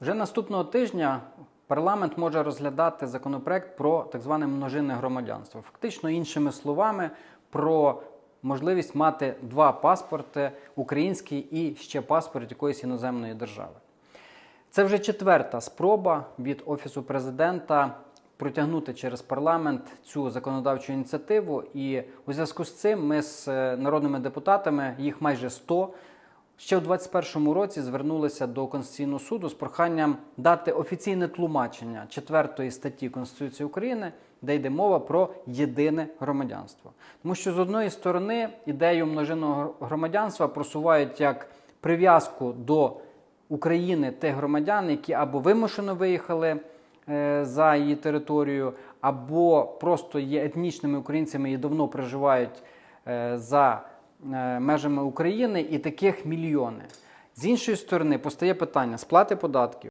Вже наступного тижня парламент може розглядати законопроект про так зване множинне громадянство. Фактично, іншими словами, про можливість мати два паспорти український і ще паспорт якоїсь іноземної держави. Це вже четверта спроба від Офісу президента протягнути через парламент цю законодавчу ініціативу. І у зв'язку з цим ми з е, народними депутатами, їх майже 100, ще у 2021 році звернулися до Конституційного суду з проханням дати офіційне тлумачення 4 статті Конституції України, де йде мова про єдине громадянство. Тому що з одної сторони ідею множинного громадянства просувають як прив'язку до України тих громадян, які або вимушено виїхали е, за її територію, або просто є етнічними українцями і давно проживають е, за межами України, і таких мільйони. З іншої сторони, постає питання сплати податків.